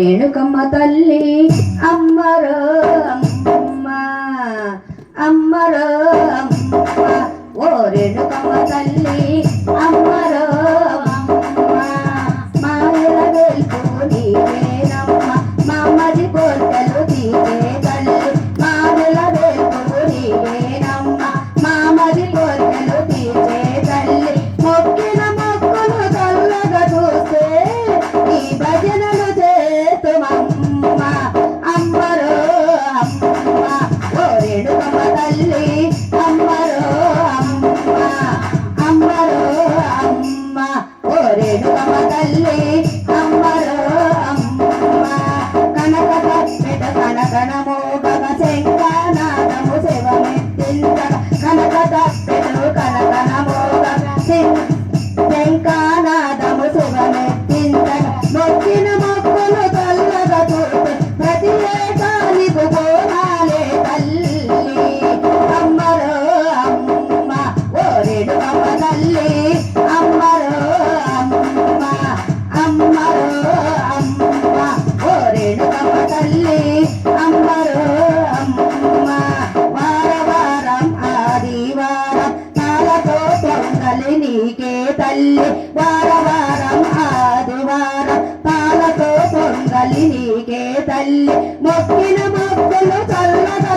రేణుకమ్మ తల్లి అమ్మరో అమ్మ అమ్మరో అమ్మ ఓ రేణుకమ్మ తల్లి అమ్మరో అమ్మ మాయల మామది కోర్కెలు తీసే తల్లి. మాయల వెల్పు మామది కోర్కెలు తీసే తల్లి. మొక్కిన మొక్కులు తల్లగా చూస్తే ఓ అమ్మరో అమ్మ అమ్మరో అమ్మ. ఓ రేణుకమ్మ తల్లి అమ్మరో అమ్మ. వార వారం ఆదివారం నాలతో పొంగలి నీకే తల్లి. వార వారం ఆదివారం పాలతో పొంగలి నీకే తల్లి. మొక్కిన మొక్కలు చల్లగా